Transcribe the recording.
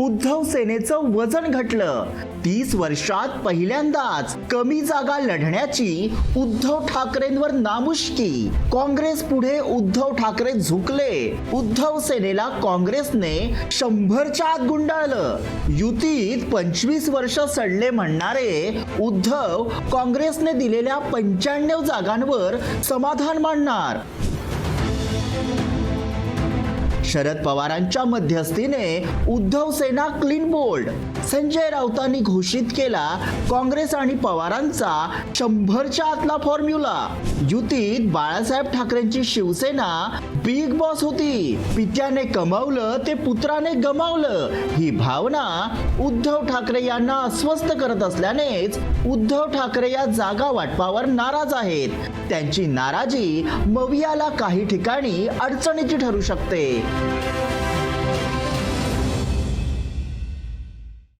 उद्धव सेनेचं वजन घटलं. तीस वर्षात पहिल्यांदाच कमी जागा लढण्याची उद्धव ठाकरेंवर नामुष्की. काँग्रेस पुढे उद्धव ठाकरे झुकले. उद्धव सेनेला काँग्रेसने शंभरच्या आत गुंडाळलं. युतीत पंचवीस वर्ष सडले म्हणणारे उद्धव काँग्रेसने दिलेल्या पंच्याण्णव जागांवर समाधान मानणार. शरद पवारांच्या मध्यस्थीने उद्धव सेना क्लीन बोल्ड संजय राऊतांनी घोषित केला काँग्रेस आणि पवारांचा शंभरच्या आतला फॉर्म्युला युतीत बाळासाहेब ठाकरेंची शिवसेना बिग बॉस होती. पित्याने कमावलं ते पुत्राने गमावलं. ही भावना उद्धव ठाकरे यांना अस्वस्थ करत असल्यानेच उद्धव ठाकरे या जागा वाटपावर नाराज आहेत. त्यांची नाराजी मवियाला काही ठिकाणी अडचणीची ठरू शकते. Thank you.